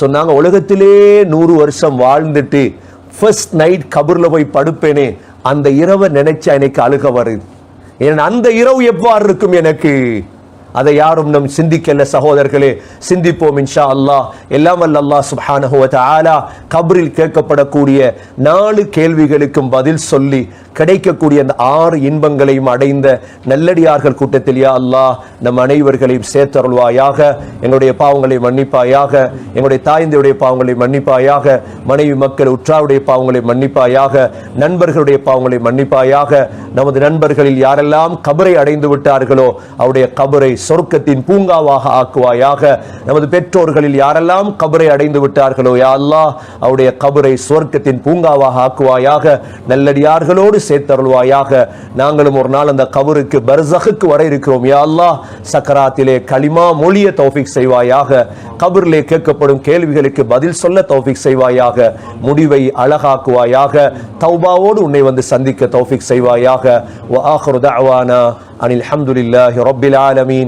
சொன்னாங்க உலகத்திலே நூறு வருஷம் வாழ்ந்துட்டு ஃபர்ஸ்ட் நைட் கபூரில் போய் படுப்பேனே அந்த இரவை நினைச்சா எனக்கு அழுக வருது ஏன்னா அந்த இரவு எவ்வாறு இருக்கும் எனக்கு? அதை யாரும் நம் சிந்திக்கல சகோதரர்களே சிந்திப்போம் இன்ஷா அல்லாஹ். எல்லாம் வல்ல அல்லாஹ் சுப்ஹானஹு ஆலா கபரில் கேட்கப்படக்கூடிய நாலு கேள்விகளுக்கும் பதில் சொல்லி கிடைக்கக்கூடிய அந்த ஆறு இன்பங்களையும் அடைந்த நல்லடியார்கள் கூட்டத்தில் யா அல்லாஹ் நம் அனைவர்களையும் சேர்த்தருள்வாயாக. எங்களுடைய பாவங்களை மன்னிப்பாயாக. எங்களுடைய தாய்ந்தையுடைய பாவங்களை மன்னிப்பாயாக. மனைவி மக்கள் உற்றாருடைய பாவங்களை மன்னிப்பாயாக. நண்பர்களுடைய பாவங்களை மன்னிப்பாயாக. நமது நண்பர்களில் யாரெல்லாம் கபரை அடைந்து விட்டார்களோ அவருடைய கபரை சொர்க்கத்தின் பூங்காவாக ஆக்குவாயாக நமது பெற்றோர்களில் யாரெல்லாம் கபரை அடைந்து விட்டார்களோ யா அல்லாஹ் அவருடைய கபரை சொர்க்கத்தின் பூங்காவாக ஆக்குவாயாக நல்லடியார்களோடு சேர்த்தருள்வாயாக நாங்களும் ஒரு நாள் அந்த கபருக்கு பர்சகுக்கு வர இருக்கிறோம் யா அல்லாஹ் சக்கராத்திலே களிமா மொழிய தௌஃபிக் செய்வாயாக கபரிலே கேட்கப்படும் கேள்விகளுக்கு பதில் சொல்ல தௌஃபிக் செய்வாயாக முடிவை அழகாக்குவாயாக தௌபாவோடு உன்னை வந்து சந்திக்க தௌஃபிக் செய்வாயாக وآخر دعوانا أن الحمد لله رب العالمين